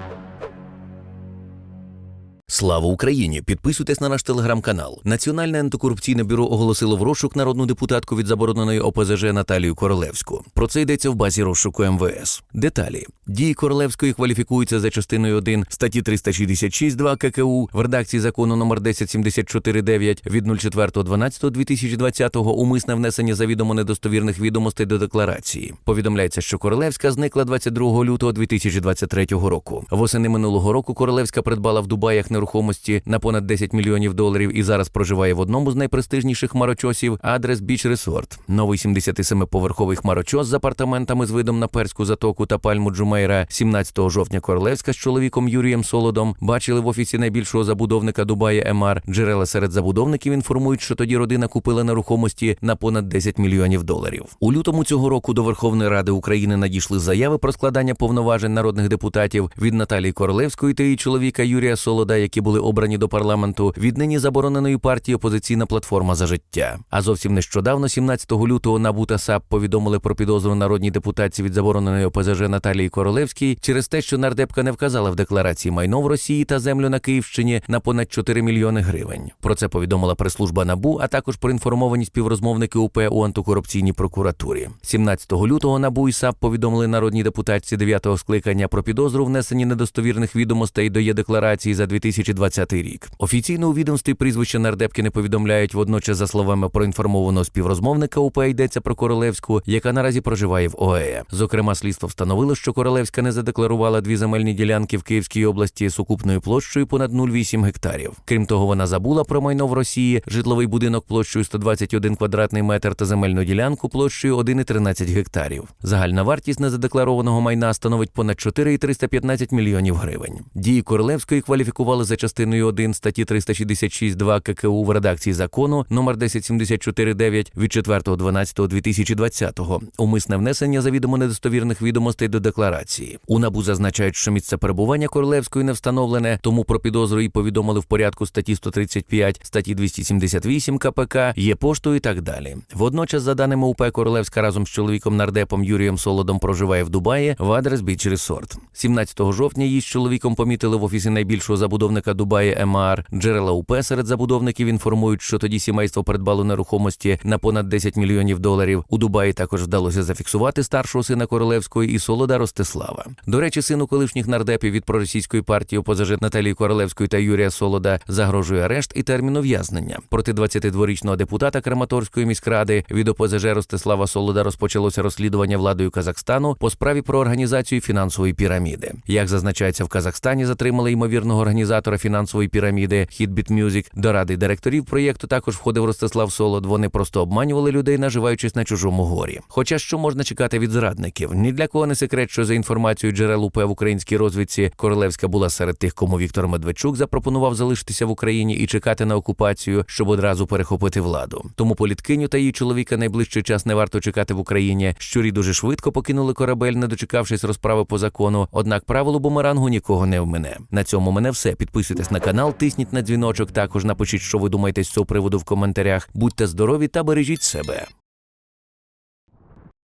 Thank you. Слава Україні! Підписуйтесь на наш телеграм-канал. Національне антикорупційне бюро оголосило в розшук народну депутатку від забороненої ОПЗЖ Наталію Королевську. Про це йдеться в базі розшуку МВС. Деталі дії Королевської кваліфікуються за частиною 1 статті 366.2 ККУ в редакції закону номер 1074.9 від 04.12.2020 умисне внесення завідомо недостовірних відомостей до декларації. Повідомляється, що Королевська зникла 22 лютого 2023 року. Восени минулого року Королевська придбала в Дубаях нерухомості на понад 10 мільйонів доларів і зараз проживає в одному з найпрестижніших хмарочосів адрес Біч Resort. Новий 77-поверховий хмарочос з апартаментами з видом на перську затоку та пальму Джумейра 17 жовтня Королевська з чоловіком Юрієм Солодом бачили в офісі найбільшого забудовника Дубая МР. Джерела серед забудовників інформують, що тоді родина купила нерухомості на понад 10 мільйонів доларів. У лютому цього року до Верховної Ради України надійшли заяви про складання повноважень народних депутатів від Наталії Королевської та її чоловіка Юрія Солода, які були обрані до парламенту від нині забороненої партії Опозиційна платформа за життя. А зовсім нещодавно, 17 лютого, НАБУ та САП повідомили про підозру народній депутатці від забороненої ОПЗЖ Наталії Королевській через те, що нардепка не вказала в декларації майно в Росії та землю на Київщині на понад 4 мільйони гривень. Про це повідомила прес-служба НАБУ, а також проінформовані співрозмовники УП у антикорупційній прокуратурі. 17 лютого НАБУ і САП повідомили народній депутатці 9-го скликання про підозру внесенні недостовірних відомостей до є декларації за 2020 рік. Офіційно у відомстві прізвища нардепки не повідомляють. Водночас, за словами проінформованого співрозмовника УП йдеться про Королевську, яка наразі проживає в ОЕ. Зокрема, слідство встановило, що Королевська не задекларувала дві земельні ділянки в Київській області сукупною площею понад 0,8 гектарів. Крім того, вона забула про майно в Росії, житловий будинок площею 121 квадратний метр та земельну ділянку площею 1,13 гектарів. Загальна вартість незадекларованого майна становить понад 4,315 мільйонів гривень. Дії Королевської кваліфікували за частиною 1 статті 366.2 ККУ в редакції закону номер 10749 від 4.12.2020 умисне внесення завідомо недостовірних відомостей до декларації. У НАБУ зазначають, що місце перебування Королевської не встановлене, тому про підозру їй повідомили в порядку статті 135, статті 278 КПК, є поштою і так далі. Водночас, за даними УП, Королевська разом з чоловіком нардепом Юрієм Солодом проживає в Дубаї в адрес Біч Resort. 17 жовтня її з чоловіком помітили в офісі найбільшого забудовника Дубаї МАР. Джерела УП серед забудовників інформують, що тоді сімейство придбало нерухомості на понад 10 мільйонів доларів. У Дубаї також вдалося зафіксувати старшого сина Королевської і Солода Ростислава. До речі, сину колишніх нардепів від проросійської партії ОПЗЖ Наталії Королевської та Юрія Солода загрожує арешт і термін ув'язнення. Проти 22-річного депутата Краматорської міськради від ОПЗЖ Ростислава Солода розпочалося розслідування владою Казахстану по справі про організацію фінансової піраміди. Як зазначається в Казахстані, затримали ймовірного організатора фінансової піраміди Hitbit Music. До ради директорів проєкту також входив Ростислав Солод. Вони просто обманювали людей, наживаючись на чужому горі. Хоча що можна чекати від зрадників? Ні для кого не секрет, що за інформацією джерел УП в українській розвідці Королевська була серед тих, кому Віктор Медведчук запропонував залишитися в Україні і чекати на окупацію, щоб одразу перехопити владу. Тому політкиню та її чоловіка найближчий час не варто чекати в Україні. Щурі дуже швидко покинули корабель, не дочекавшись розправи по закону. Однак правило бумерангу нікого не вмине. На цьому мене все. Підписуйтесь на канал, тисніть на дзвіночок. Також напишіть, що ви думаєте з цього приводу в коментарях. Будьте здорові та бережіть себе.